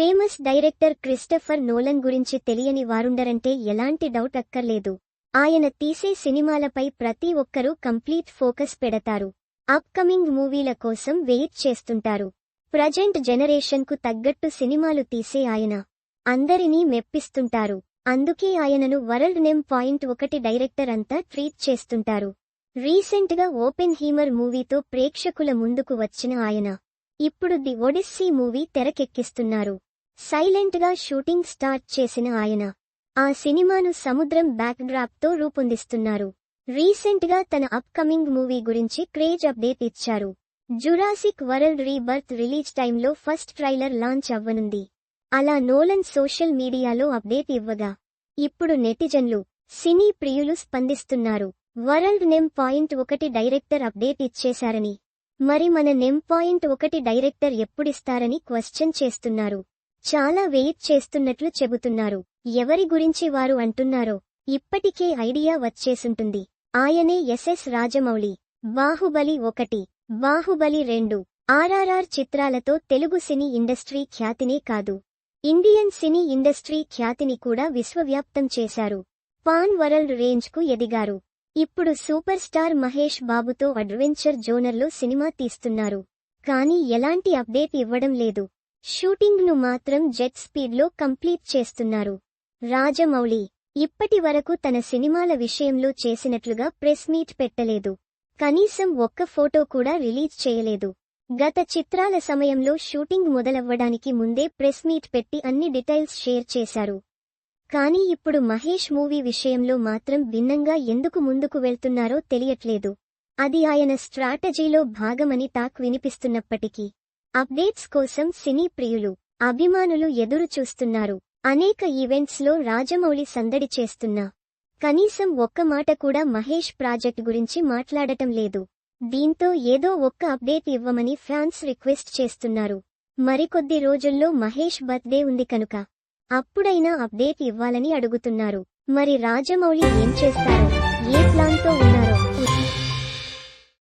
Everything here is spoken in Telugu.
ఫేమస్ డైరెక్టర్ క్రిస్టఫర్ నోలన్ గురించి తెలియని వారుండరంటే ఎలాంటి డౌట్ అక్కర్లేదు. ఆయన తీసే సినిమాలపై ప్రతి ఒక్కరూ కంప్లీట్ ఫోకస్ పెడతారు. అప్కమింగ్ మూవీల కోసం వెయిట్ చేస్తుంటారు. ప్రజెంట్ జనరేషన్కు తగ్గట్టు సినిమాలు తీసే ఆయన. అందరినీ మెప్పిస్తుంటారు. అందుకే ఆయనను వరల్డ్ నెమ్ పాయింట్ ఒకటి డైరెక్టర్ అంతా ట్రీట్ చేస్తుంటారు. రీసెంట్గా ఓపెన్ హీమర్ మూవీతో ప్రేక్షకుల ముందుకు వచ్చిన ఆయన. ఇప్పుడు ది ఒడిస్సీ మూవీ తెరకెక్కిస్తున్నారు. సైలెంట్గా షూటింగ్ స్టార్ట్ చేసిన ఆయన ఆ సినిమాను సముద్రం బ్యాక్డ్రాప్తో రూపొందిస్తున్నారు. రీసెంట్గా తన అప్కమింగ్ మూవీ గురించి క్రేజ్ అప్డేట్ ఇచ్చారు. జురాసిక్ వరల్డ్ రీబర్త్ రిలీజ్ టైంలో ఫస్ట్ ట్రైలర్ లాంచ్ అవ్వనుంది. అలా నోలన్ సోషల్ మీడియాలో అప్డేట్ ఇవ్వగా ఇప్పుడు నెటిజన్లు సినీ ప్రియులు స్పందిస్తున్నారు. వరల్డ్ నెమ్ పాయింట్ ఒకటి డైరెక్టర్ అప్డేట్ ఇచ్చేశారని మరి మన నెమ్ పాయింట్ ఒకటి డైరెక్టర్ ఎప్పుడిస్తారని క్వశ్చన్ చేస్తున్నారు. చాలా వెయిట్ చేస్తున్నట్లు చెబుతున్నారు. ఎవరి గురించి వారు అంటున్నారో ఇప్పటికే ఐడియా వచ్చేసుంటుంది. ఆయనే ఎస్ఎస్ రాజమౌళి. బాహుబలి ఒకటి బాహుబలి రెండు ఆర్ఆర్ఆర్ చిత్రాలతో తెలుగు సినీ ఇండస్ట్రీ ఖ్యాతినే కాదు. ఇండియన్ సినీ ఇండస్ట్రీ ఖ్యాతిని కూడా విశ్వవ్యాప్తం చేశారు. పాన్ వరల్డ్ రేంజ్కు ఎదిగారు. ఇప్పుడు సూపర్ స్టార్ మహేష్ బాబుతో అడ్వెంచర్ జోనర్లో సినిమా తీస్తున్నారు. కానీ ఎలాంటి అప్డేట్ ఇవ్వడం లేదు. షూటింగ్ను మాత్రం జెట్ స్పీడ్లో కంప్లీట్ చేస్తున్నారు. రాజమౌళి ఇప్పటి వరకు తన సినిమాల విషయంలో చేసినట్లుగా ప్రెస్ మీట్ పెట్టలేదు. కనీసం ఒక్క ఫోటో కూడా రిలీజ్ చేయలేదు. గత చిత్రాల సమయంలో షూటింగ్ మొదలవ్వడానికి ముందే ప్రెస్ మీట్ పెట్టి అన్ని డీటెయిల్స్ షేర్ చేశారు. కానీ ఇప్పుడు మహేష్ మూవీ విషయంలో మాత్రం భిన్నంగా ఎందుకు ముందుకు వెళ్తున్నారో తెలియట్లేదు. అది ఆయన స్ట్రాటజీలో భాగమని టాక్ వినిపిస్తున్నప్పటికీ. అప్డేట్స్ కోసం సినీ ప్రియులు అభిమానులు ఎదురు చూస్తున్నారు. అనేక ఈవెంట్స్లో రాజమౌళి సందడి చేస్తున్నా. కనీసం ఒక్క మాట కూడా మహేష్ ప్రాజెక్ట్ గురించి మాట్లాడటం లేదు. దీంతో ఏదో ఒక్క అప్డేట్ ఇవ్వమని ఫ్యాన్స్ రిక్వెస్ట్ చేస్తున్నారు. మరికొద్ది రోజుల్లో మహేష్ బర్త్డే ఉంది కనుక అప్పుడైనా అప్డేట్ ఇవ్వాలని అడుగుతున్నారు. మరి రాజమౌళి ఏం చేస్తారో ఏ ప్లాన్తో ఉన్నారో?